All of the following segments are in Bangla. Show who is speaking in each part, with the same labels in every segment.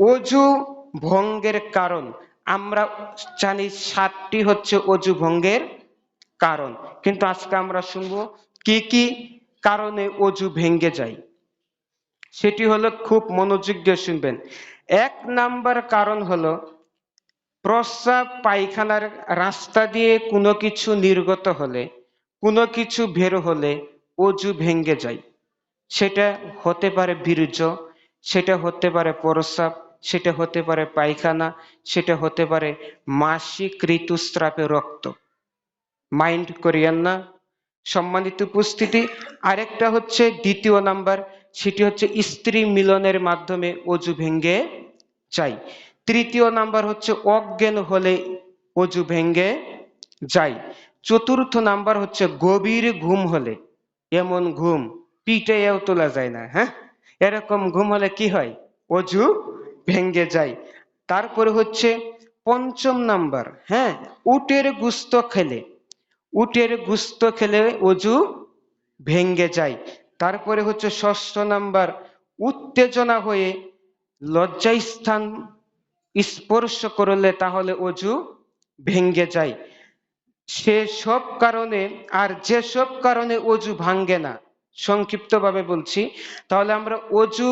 Speaker 1: অজু ভঙ্গের কারণ। আমরা জানি সাতটি হচ্ছে অজু ভঙ্গের কারণ। কিন্তু আজকে আমরা শুনব কি কি কারণে অজু ভেঙ্গে যায়। সেটি হলো খুব মনোযোগ দিয়ে শুনবেন। এক নাম্বার কারণ হলো প্রস্রাব পায়খানার রাস্তা দিয়ে কোনো কিছু নির্গত হলে, কোনো কিছু বের হলে অজু ভেঙ্গে যায়। সেটা হতে পারে বীর্য, সেটা হতে পারে প্রস্রাব সেটা হতে পারে পায়খানা, সেটা হতে পারে মাসিক ঋতুস্রাবে রক্ত। মাইন্ড করিয়েন না। সম্মানিত উপস্থিতি, আরেকটা হচ্ছে দ্বিতীয় নাম্বার, সেটি হচ্ছে স্ত্রী মিলনের মাধ্যমে অজু ভেঙ্গে যায়। তৃতীয় নাম্বার হচ্ছে অজ্ঞান হলে অজু ভেঙ্গে যায়। চতুর্থ নাম্বার হচ্ছে গভীর ঘুম হলে, এমন ঘুম পিঠেও তোলা যায় না হ্যাঁ? এরকম ঘুম হলে কি হয়? অজু ভেঙ্গে যায়। তারপরে হচ্ছে পঞ্চম নাম্বার হ্যাঁ উটের গুস্ত খেলে। উটের গুস্ত খেলে অজু ভেঙ্গে যায়। তারপরে হচ্ছে ষষ্ঠ নাম্বার, উত্তেজনা হয়ে লজ্জাস্থান স্পর্শ করলে তাহলে অজু ভেঙ্গে যায়। সেসব কারণে আর যেসব কারণে অজু ভাঙ্গে না, সংক্ষিপ্তভাবে বলছি। তাহলে আমরা অজু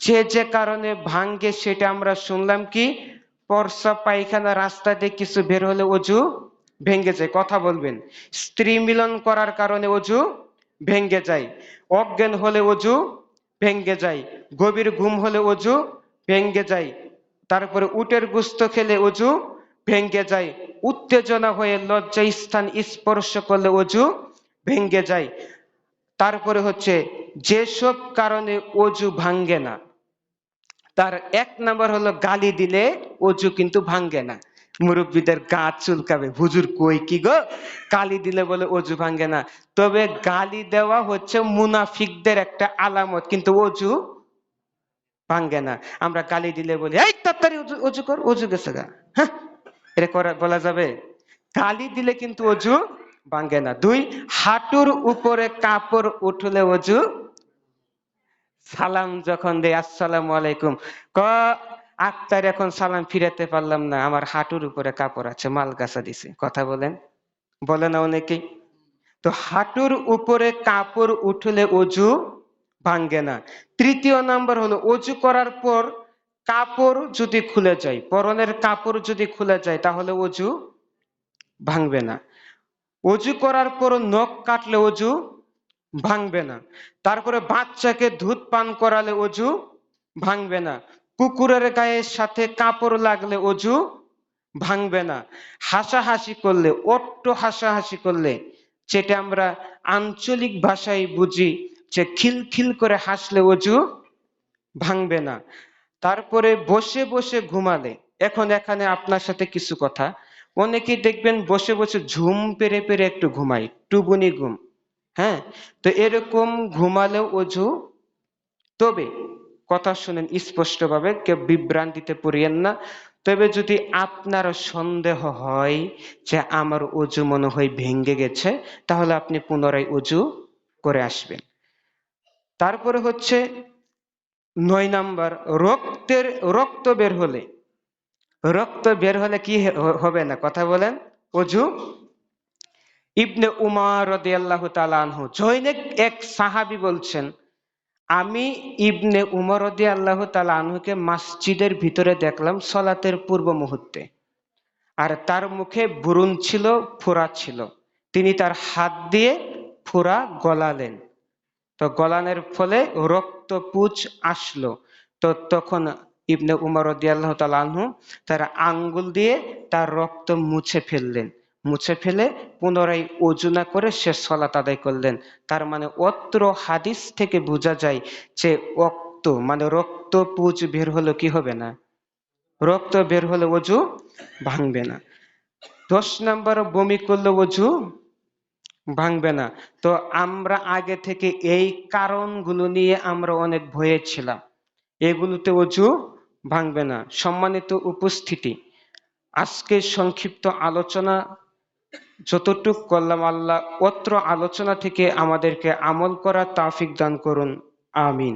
Speaker 1: যে যে কারণে ভাঙ্গে সেটা আমরা শুনলাম কি? পরসা পায়খানা রাস্তা দিয়ে কিছু বের হলে অজু ভেঙ্গে যায়। কথা বলবেন। স্ত্রী মিলন করার কারণে অজু ভেঙ্গে যায়। অজ্ঞান হলে অজু ভেঙ্গে যায়। গভীর ঘুম হলে অজু ভেঙ্গে যায়। তারপরে উটের গুস্ত খেলে অজু ভেঙ্গে যায়। উত্তেজনা হয়ে লজ্জা স্থান স্পর্শ করলে অজু ভেঙ্গে যায়। তারপরে হচ্ছে, যেসব কারণে অজু ভাঙ্গে না তার এক নাম্বার হলো গালি দিলে অজু কিন্তু ভাঙ্গে না। মুরব্বীদের গা চুলকাবে। হুজুর কই কি গো? গালি দিলে বলে অজু ভাঙ্গে না। তবে গালি দেওয়া হচ্ছে মুনাফিকদের একটা আলামত, কিন্তু অজু ভাঙ্গে না। আমরা গালি দিলে বলি, এই তাড়াতাড়ি অজু- কর, অজু গেছে গা। হ্যাঁ এটা করা, বলা যাবে? গালি দিলে কিন্তু অজু ভাঙ্গে না। দুই, হাঁটুর উপরে কাপড় উঠলে অজু সালাম যখন দেয় আসসালামু আলাইকুম। ক আক্তার এখন সালাম ফিরাতে পারলাম না, আমার হাঁটুর উপরে কাপড় আছে, মাল গাছা দিছে। কথা বলেন। বলে না অনেকেই তো হাঁটুর উপরে কাপড় উঠলে অজু ভাঙ্গে না। তৃতীয় নাম্বার হলো, অজু করার পর কাপড় যদি খুলে যায়, পরনের কাপড় যদি খুলে যায়, তাহলে অজু ভাঙবে না। অজু করার পর নখ কাটলে অজু ভাঙবে না। তারপরে বাচ্চাকে দুধ পান করালে অজু ভাঙবে না। কুকুরের গায়ের সাথে কাপড় লাগলে অজু ভাঙবে না। হাসাহাসি করলে, অট্ট হাসাহাসি করলে, যেটা আমরা আঞ্চলিক ভাষায় বুঝি যে খিলখিল করে হাসলে অজু ভাঙবে না। তারপরে বসে বসে ঘুমালে। এখন এখানে আপনার সাথে কিছু কথা। অনেকেই দেখবেন বসে বসে ঝুম পেরে পেরে একটু ঘুমাই টুবুনি ঘুম। হ্যাঁ? তো এরকম ঘুমালেও অজু। তবে কথা শুনেন, স্পষ্টভাবে কেউ বিভ্রান্তিতে পড়িয়েন না। তবে যদি আপনার সন্দেহ হয় যে আমার অজু মনে হয় ভেঙ্গে গেছে, তাহলে আপনি পুনরায় অজু করে আসবেন। তারপরে হচ্ছে নয় নাম্বার, রক্তের, রক্ত বের হলে। রক্ত বের হলে কি হবে না? কথা বলেন। অজু ইবনে উমার আনহু, জৈনেক এক সাহাবি বলছেন, আমি ইবনে উমর রদিয়াল্লাহু তাআলা আনহুকে মসজিদের ভিতরে দেখলাম সলাতের পূর্ব মুহূর্তে। আর তার মুখে বুরুন ছিল, ফোড়া ছিল। তিনি তার হাত দিয়ে ফোড়া গলালেন। তো গলানের ফলে রক্ত রক্তপুজ আসলো। তো তখন ইবনে উমর রদিয়াল্লাহু তাআলা আনহু তার আঙ্গুল দিয়ে তার রক্ত মুছে ফেললেন। মুছে ফেলে পুনরায় অজু না করে সে সলাত আদায় করলেন। তার মানে অত্র হাদিস থেকে বোঝা যায় যে রক্ত মানে রক্ত পুজ বের হলো কি হবে না? রক্ত বের হলে অজু ভাঙবে না। দশ নম্বর বমি করলে অজু ভাঙবে না। তো আমরা আগে থেকে এই কারণগুলো নিয়ে আমরা অনেক ভয়ে ছিলাম। এগুলোতে অজু ভাঙবে না। সম্মানিত উপস্থিতি আজকে সংক্ষিপ্ত আলোচনা যতটুক করলাম আল্লাহ অত্র আলোচনা থেকে আমাদেরকে আমল করার তাফিক দান করুন। আমিন।